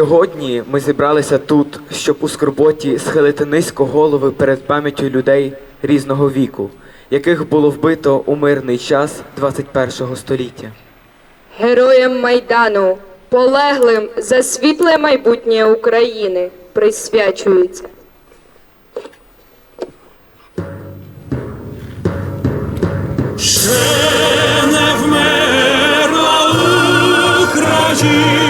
Сьогодні ми зібралися тут, щоб у скорботі схилити низько голови перед пам'яттю людей різного віку, яких було вбито у мирний час 21-го століття. Героям Майдану, полеглим за світле майбутнє України, присвячується. Ще не вмерла України ні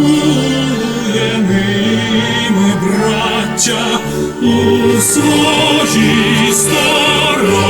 запанує ними, браття, у своїй сторонці.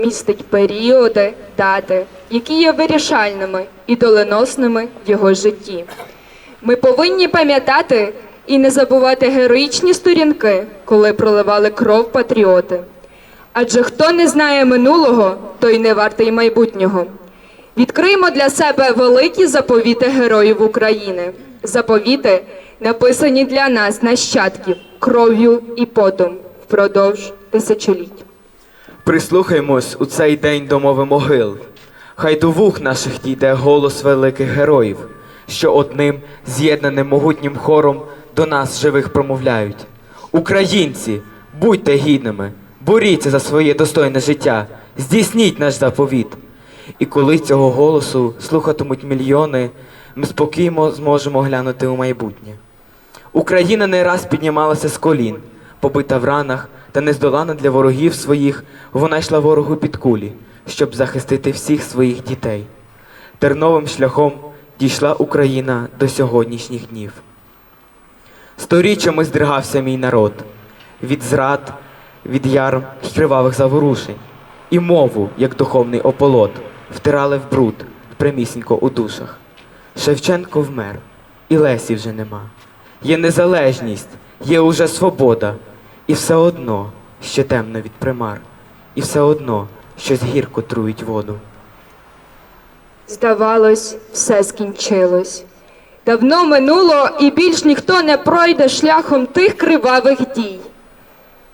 містить періоди, дати, які є вирішальними і доленосними в його житті. Ми повинні пам'ятати і не забувати героїчні сторінки, коли проливали кров патріоти. Адже хто не знає минулого, той не вартий майбутнього. Відкриємо для себе великі заповіти героїв України. Заповіти, написані для нас, нащадків, кров'ю і потом впродовж тисячоліть. Прислухаймось у цей день до мови могил. Хай до вух наших дійде голос великих героїв, що одним з'єднаним могутнім хором до нас живих промовляють. Українці, будьте гідними, боріться за своє достойне життя, здійсніть наш заповіт. І коли цього голосу слухатимуть мільйони, ми спокійно зможемо глянути у майбутнє. Україна не раз піднімалася з колін, побита в ранах та нездолана для ворогів своїх, вона йшла ворогу під кулі, щоб захистити всіх своїх дітей. Терновим шляхом дійшла Україна до сьогоднішніх днів. Сторіччями здригався мій народ від зрад, від ярм й кривавих заворушень, і мову, як духовний ополот, втирали в бруд прямісінько у душах. Шевченко вмер, і Лесі вже нема. Є незалежність, є уже свобода, і все одно ще темно від примар, і все одно щось гірко труїть воду. Здавалось, все скінчилось. Давно минуло, і більш ніхто не пройде шляхом тих кривавих дій.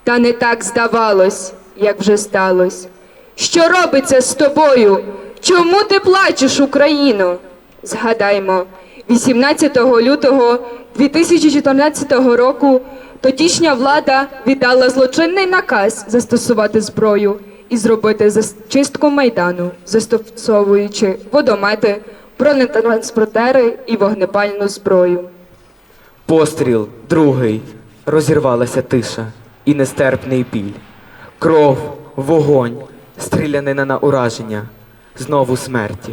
Та не так здавалось, як вже сталось. Що робиться з тобою? Чому ти плачеш, Україно? Згадаймо, 18 лютого 2014 року тодішня влада віддала злочинний наказ застосувати зброю і зробити зачистку майдану, застосовуючи водомети, бронетранспортери і вогнепальну зброю. Постріл, другий, розірвалася тиша і нестерпний біль. Кров, вогонь, стрілянина на ураження, знову смерті,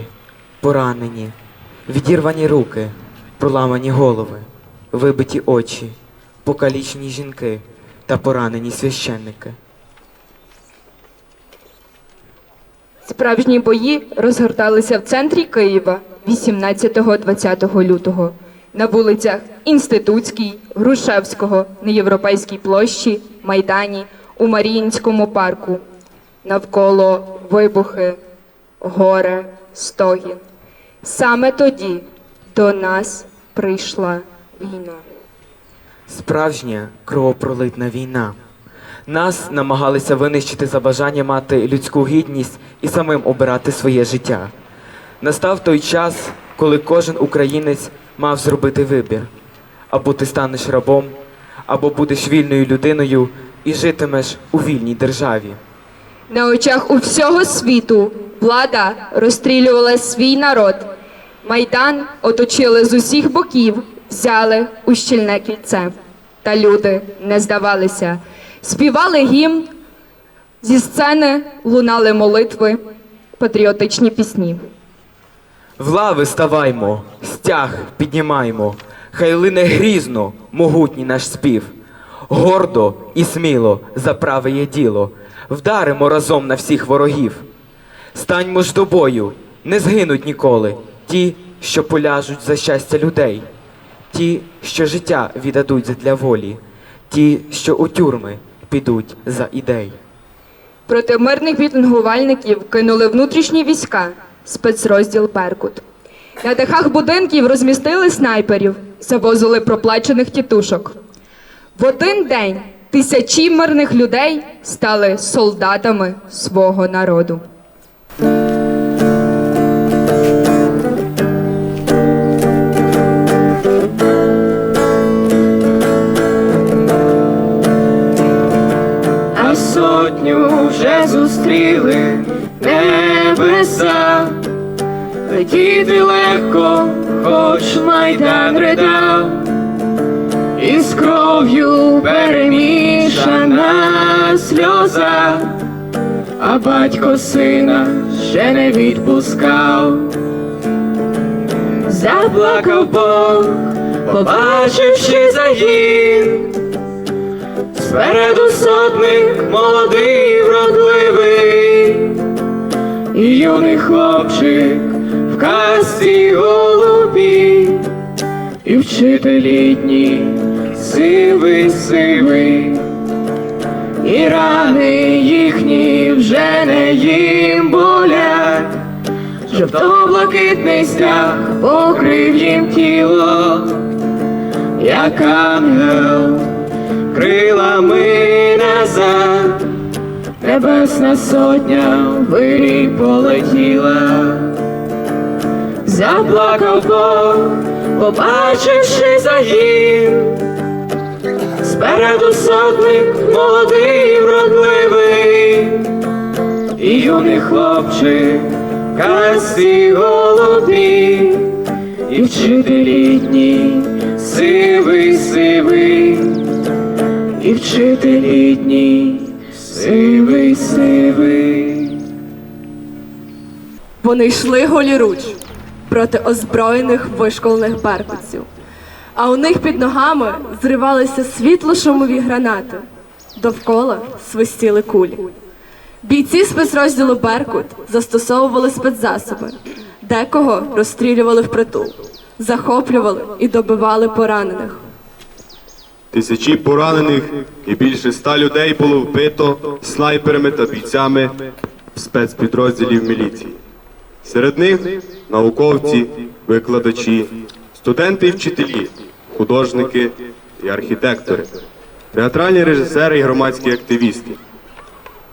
поранені, відірвані руки, проламані голови, вибиті очі, покалічені жінки та поранені священники. Справжні бої розгорталися в центрі Києва 18-20 лютого на вулицях Інститутській, Грушевського, на Європейській площі, Майдані, у Маріїнському парку. Навколо вибухи, горе, стогін. Саме тоді до нас прийшла війна. Справжня кровопролитна війна. Нас намагалися винищити за бажання мати людську гідність і самим обирати своє життя. Настав той час, коли кожен українець мав зробити вибір: або ти станеш рабом, або будеш вільною людиною і житимеш у вільній державі. На очах у всього світу влада розстрілювала свій народ. Майдан оточили з усіх боків, взяли у щільне кільце. Та люди не здавалися. Співали гімн, зі сцени лунали молитви, патріотичні пісні. В лави ставаймо, стяг піднімаймо, хай лине грізно, могутній наш спів. Гордо і сміло за праве є діло, вдаримо разом на всіх ворогів. Станьмо ж до бою, не згинуть ніколи ті, що поляжуть за щастя людей, ті, що життя віддадуть для волі, ті, що у тюрми підуть за ідей. Проти мирних мітингувальників кинули внутрішні війська, спецрозділ Беркут. На дахах будинків розмістили снайперів, завозили проплачених тітушок. В один день тисячі мирних людей стали солдатами свого народу. Зустріли небеса. Летіти легко, хоч майдан ридав, і з кров'ю перемішана сльоза, а батько сина ще не відпускав. Заплакав Бог, побачивши загін. Спереду сотник молодий вродливий, і юний хлопчик в касті голубі, і вчитель літній сивий сивий, і рани їхні вже не їм болять, жовто-блакитний стяг покрив їм тіло, як ангел крилами назад, небесна сотня вирій полетіла, заплакав Бог, побачивши загін, спереду сотник молодий вродливий, і юний хлопчик касі голубі, і вчитель літній сивий сивий і літній, сивий, сивий. Вони йшли голіруч проти озброєних вишколених беркутців, а у них під ногами зривалися світло-шумові гранати. Довкола свистіли кулі. Бійці спецрозділу Беркут застосовували спецзасоби, декого розстрілювали впритул, захоплювали і добивали поранених. Тисячі поранених і більше ста людей було вбито снайперами та бійцями спецпідрозділів міліції. Серед них науковці, викладачі, студенти і вчителі, художники і архітектори, театральні режисери і громадські активісти.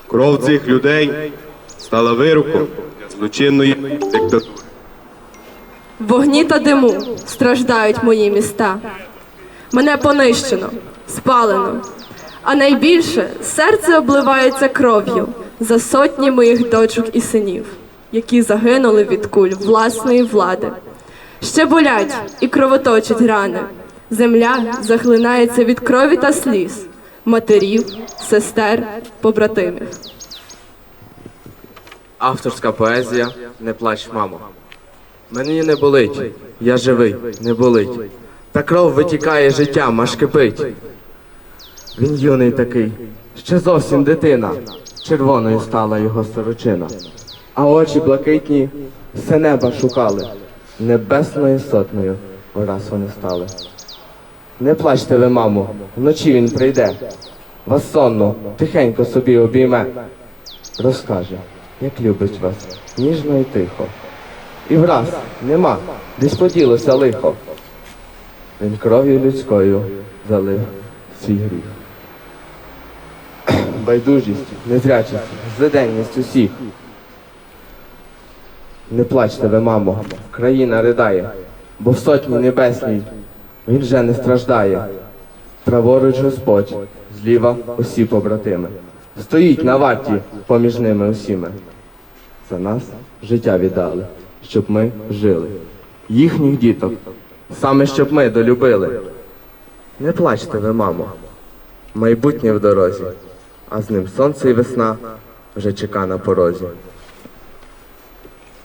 Кров цих людей стала вироком злочинної диктатури. Вогні та диму страждають мої міста. Мене понищено, спалено, а найбільше серце обливається кров'ю за сотні моїх дочок і синів, які загинули від куль власної влади. Ще болять і кровоточать рани. Земля захлинається від крові та сліз, матерів, сестер, побратимів. Авторська поезія Не плач, мамо. Мені не болить, я живий, не болить. Та кров витікає життя, аж кипить. Він юний такий, ще зовсім дитина. Червоною стала його сорочина. А очі блакитні все неба шукали. Небесною сотнею враз вони стали. Не плачте ви, мамо, вночі він прийде. Вас сонно, тихенько собі обійме. Розкаже, як любить вас, ніжно і тихо. І враз нема, десь поділося лихо. Він кров'ю людською залив свій гріх. Байдужість, незрячість, злиденність усіх. Не плачте ви, мамо, країна ридає, бо в сотні небесній він вже не страждає. Праворуч Господь, зліва усі побратими. Стоїть на варті поміж ними усіми. За нас життя віддали, щоб ми жили. Їхніх діток, саме щоб ми долюбили. Не плачте ви, мамо, майбутнє в дорозі, а з ним сонце і весна вже чека на порозі.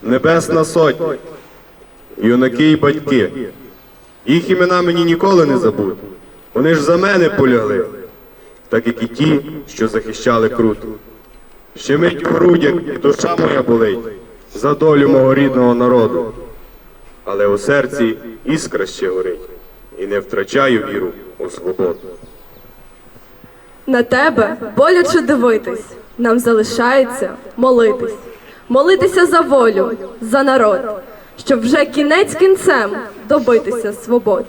Небесна сотня, юнаки і батьки. Їх імена мені ніколи не забудуть. Вони ж за мене полягли, так як і ті, що захищали круто. Щемить у грудях і душа моя болить за долю мого рідного народу. Але у серці іскра ще горить, і не втрачаю віру у свободу. На тебе боляче дивитись, нам залишається молитись. Молитися за волю, за народ, щоб вже кінець кінцем добитися свобод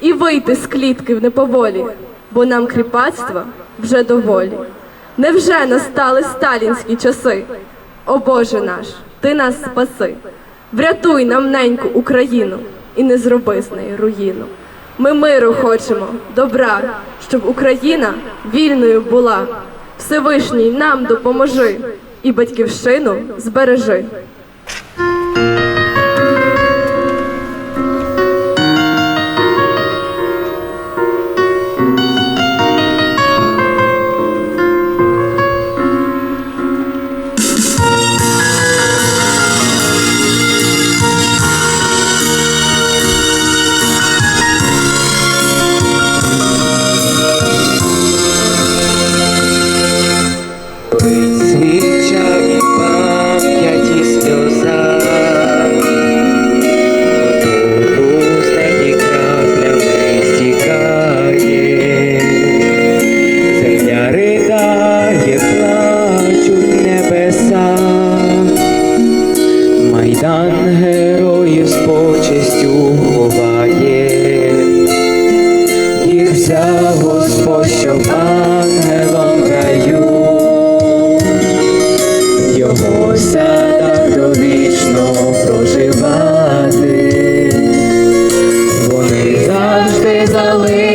і вийти з клітки в неповолі, бо нам кріпацтва вже доволі. Невже настали сталінські часи? О Боже наш, ти нас спаси, врятуй нам неньку Україну і не зроби з неї руїну. Ми миру хочемо, добра, щоб Україна вільною була. Всевишній нам допоможи і батьківщину збережи. завжди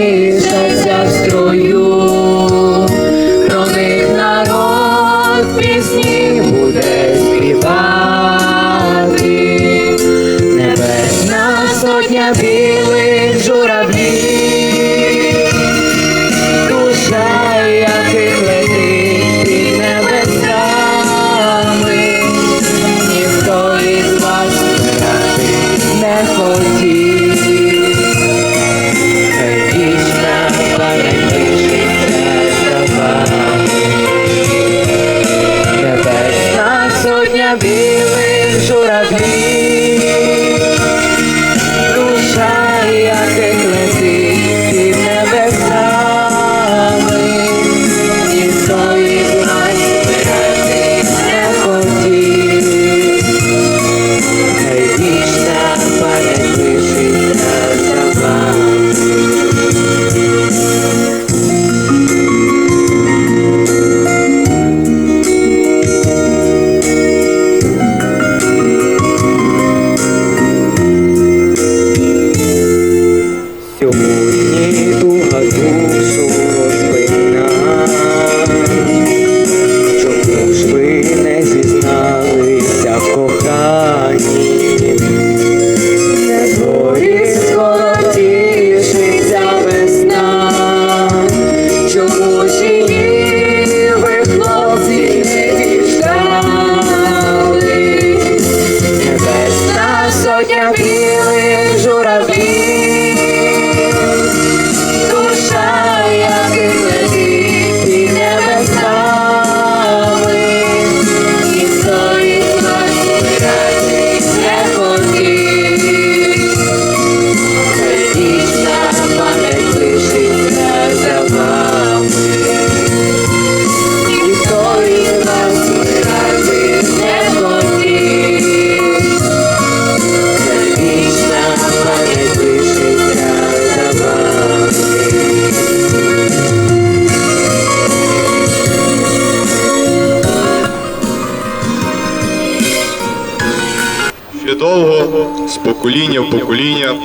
Покоління в покоління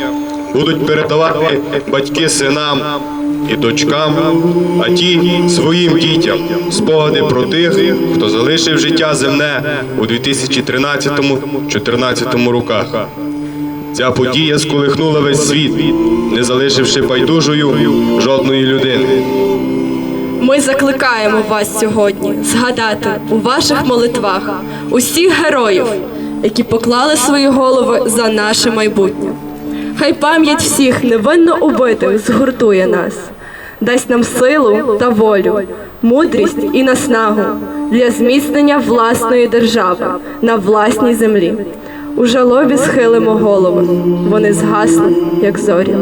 будуть передавати батьки синам і дочкам, а ті своїм дітям спогади про тих, хто залишив життя земне у 2013-2014 роках. Ця подія сколихнула весь світ, не залишивши байдужою жодної людини. Ми закликаємо вас сьогодні згадати у ваших молитвах усіх героїв, які поклали свої голови за наше майбутнє. Хай пам'ять всіх невинно убитих згуртує нас, дасть нам силу та волю, мудрість і наснагу для зміцнення власної держави на власній землі. У жалобі схилимо голови, вони згасли, як зорі.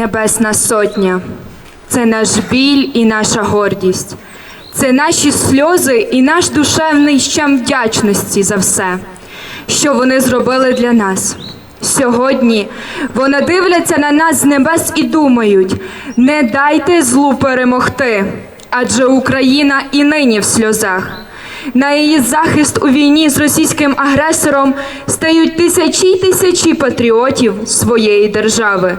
Небесна Сотня це наш біль і наша гордість, це наші сльози і наш душевний щем вдячності за все, що вони зробили для нас. Сьогодні вони дивляться на нас з небес і думають: не дайте злу перемогти, адже Україна і нині в сльозах. На її захист у війні з російським агресором стають тисячі й тисячі патріотів своєї держави,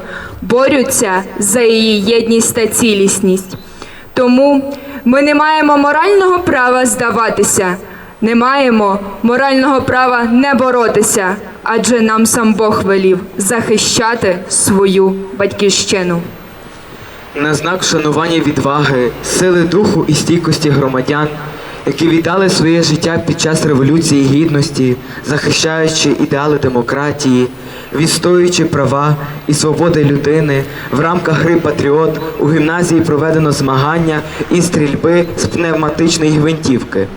борються за її єдність та цілісність. Тому ми не маємо морального права здаватися, не маємо морального права не боротися, адже нам сам Бог велів захищати свою батьківщину. На знак вшанування відваги, сили духу і стійкості громадян, які віддали своє життя під час революції гідності, захищаючи ідеали демократії, відстоюючи права і свободи людини, в рамках гри Патріот у гімназії проведено змагання із стрільби з пневматичної гвинтівки.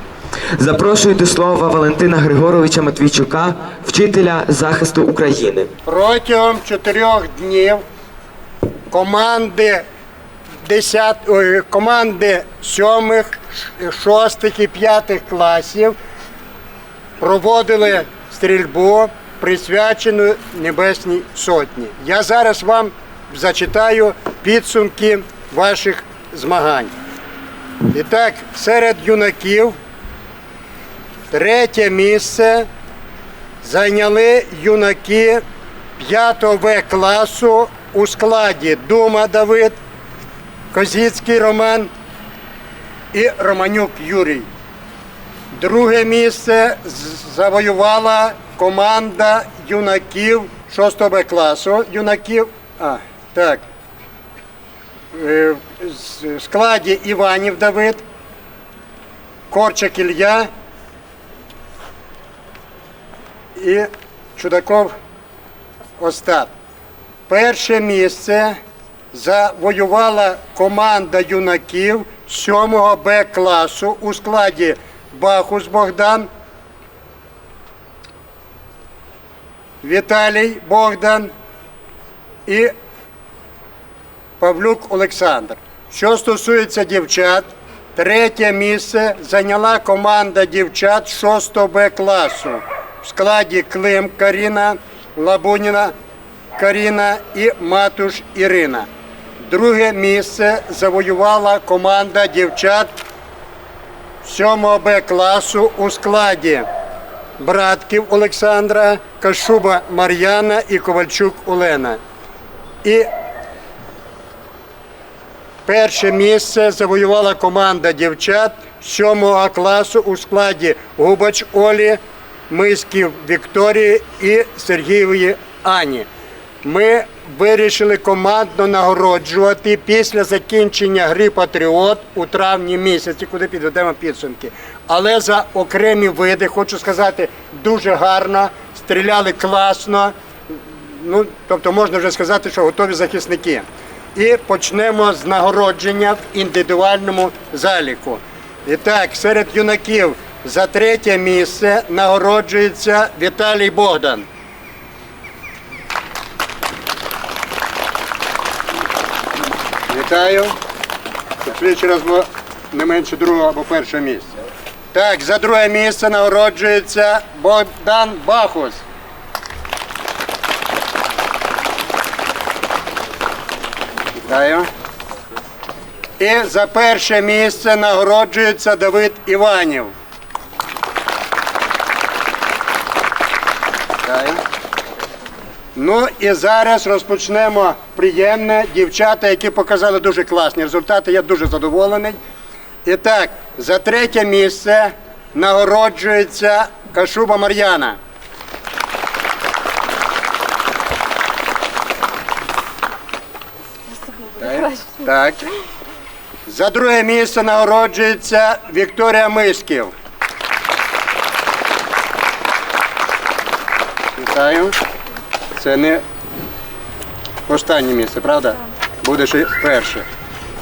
Запрошую до слова Валентина Григоровича Матвійчука, вчителя захисту України. Протягом чотирьох днів команди 10, ой, команди сьомих, шостих і п'ятих класів проводили стрільбу, присвячену Небесній Сотні. Я зараз вам зачитаю підсумки ваших змагань. І так, серед юнаків третє місце зайняли юнаки 5 В класу у складі Дума Давид, Козіцький Роман і Романюк Юрій. Друге місце завоювала команда юнаків 6 Б класу. Юнаків, а, так, Е, в складі Іванів Давид, Корчак Ілля і Чудаков Остап. Перше місце завоювала команда юнаків 7 Б класу у складі Бахус Богдан, Віталій Богдан і Павлюк Олександр. Що стосується дівчат, третє місце зайняла команда дівчат 6 Б класу в складі Клим Каріна, Лабуніна Каріна і Матуш Ірина. Друге місце завоювала команда дівчат 7 Б класу у складі Братків Олександра, Кашуба Мар'яна і Ковальчук Олена. І Перше місце завоювала команда дівчат 7 класу у складі Губач Олі, Миськів Вікторії і Сергієвої Ані. Ми вирішили командно нагороджувати після закінчення гри Патріот у травні місяці, куди підведемо підсумки. Але за окремі види, хочу сказати, дуже гарно, стріляли класно. Ну, тобто можна вже сказати, що готові захисники. І почнемо з нагородження в індивідуальному заліку. І так, серед юнаків за третє місце нагороджується Віталій Богдан. Вітаю. Слідчий раз було не менше другого або першого місця. Так, за друге місце нагороджується Богдан Бахус. Вітаю. І за перше місце нагороджується Давид Іванів. Вітаю. Ну і зараз розпочнемо приємне. Дівчата, які показали дуже класні результати, я дуже задоволений. І так, за третє місце нагороджується Кашуба Мар'яна. Так. так. За друге місце нагороджується Вікторія Мисків. Вітаю. Це не останнє місце, правда? Буде ще перше.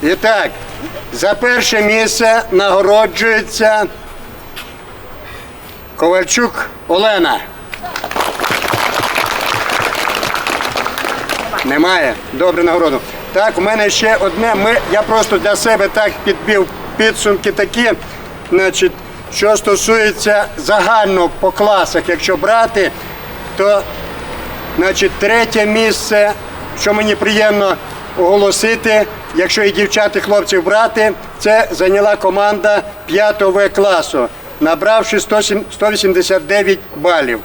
І так, за перше місце нагороджується Ковальчук Олена. Немає. Добре нагороду. Так, у мене ще одне. Ми, я просто для себе так підбив підсумки такі. Значить, що стосується загально по класах, якщо брати, то значить, третє місце, що мені приємно оголосити, якщо і дівчат, і хлопців брати, це зайняла команда 5 В класу, набравши 189 балів.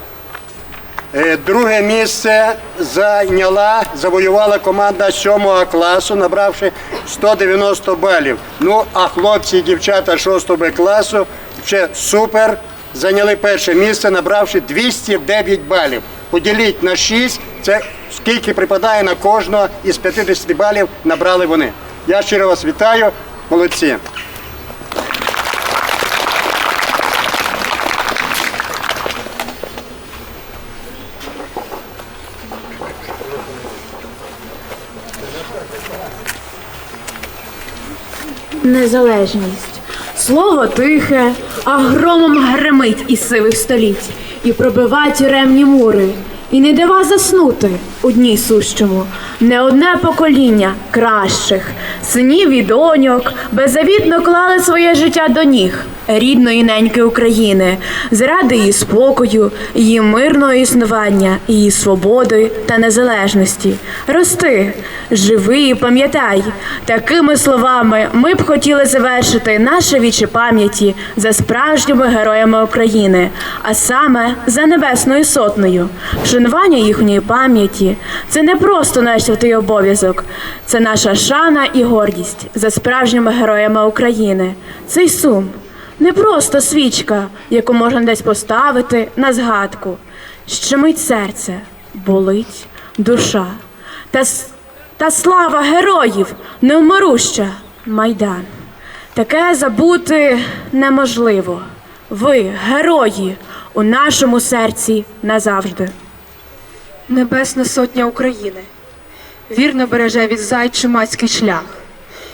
Е, Друге місце зайняла, завоювала команда 7 класу, набравши 190 балів. Ну, а хлопці і дівчата 6 Б класу ще супер. Зайняли перше місце, набравши 209 балів. Поділіть на 6, це скільки припадає на кожного із 50 балів набрали вони. Я щиро вас вітаю, молодці. Незалежність. Слово тихе, а громом гремить із сивих століть, і пробива тюремні мури, і не дива заснути у дні сущому. Не одне покоління кращих, синів і доньок беззавітно клали своє життя до ніг рідної неньки України, заради її спокою, її мирного існування, її свободи та незалежності. Рости, живи і пам'ятай. Такими словами ми б хотіли завершити наше віче пам'яті за справжніми героями України, а саме за Небесною Сотнею. Шанування їхньої пам'яті це не просто наш святий обов'язок, це наша шана і гордість за справжніми героями України. Цей сум не просто свічка, яку можна десь поставити на згадку. Щемить серце, болить душа. Та, та слава героїв невмируща Майдан. Таке забути неможливо. Ви, герої, у нашому серці назавжди. Небесна сотня України вірно береже від зайд чумацький шлях.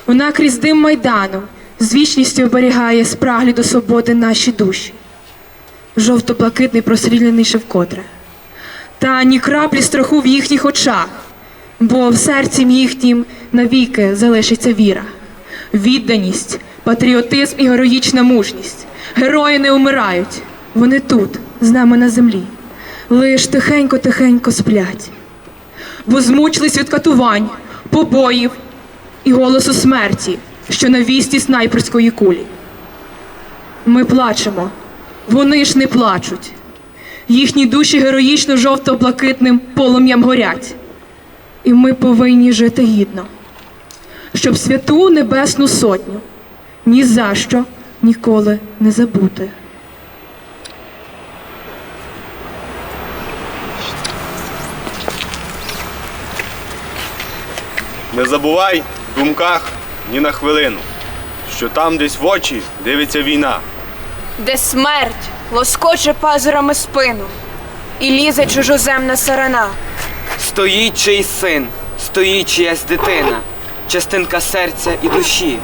Вона крізь дим майдану з вічністю оберігає спраглі до свободи наші душі. Жовто-блакитний просрілений ще вкотре. Та ні краплі страху в їхніх очах, бо в серці їхнім навіки залишиться віра, відданість, патріотизм і героїчна мужність. Герої не умирають, вони тут, з нами на землі лиш тихенько-тихенько сплять, бо змучились від катувань, побоїв і голосу смерті, що на вісті снайперської кулі. Ми плачемо, вони ж не плачуть. Їхні душі героїчно жовто-блакитним полум'ям горять. І ми повинні жити гідно, щоб святу Небесну Сотню ні за що ніколи не забути. Не забувай в думках ні на хвилину, що там десь в очі дивиться війна. де смерть лоскоче пазурами спину і лізе чужоземна сарана. Стоїть чийсь син, стоїть чиясь дитина, частинка серця і душі.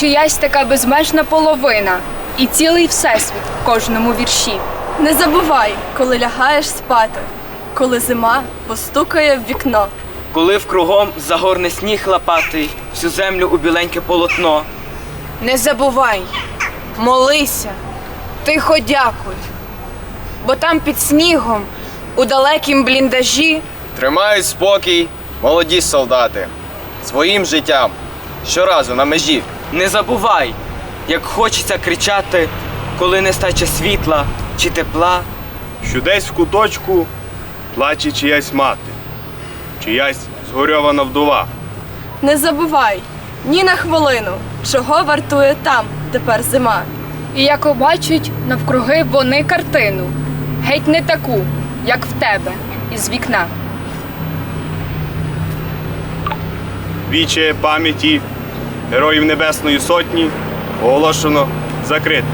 Чиясь така безмежна половина і цілий всесвіт в кожному вірші. Не забувай, коли лягаєш спати, коли зима постукає в вікно. Коли вкругом загорне сніг лопатий, всю землю у біленьке полотно. Не забувай, молися, тихо дякуй, бо там під снігом, у далекім бліндажі, Тримають спокій молоді солдати своїм життям щоразу на межі. Не забувай, як хочеться кричати, коли не стаче світла чи тепла. що десь в куточку плаче чиясь мати, чиясь згорьована вдова. Не забувай ні на хвилину, чого вартує там тепер зима. І як побачать навкруги вони картину, геть не таку, як в тебе, із вікна. Віче пам'яті Героїв Небесної Сотні оголошено закрите.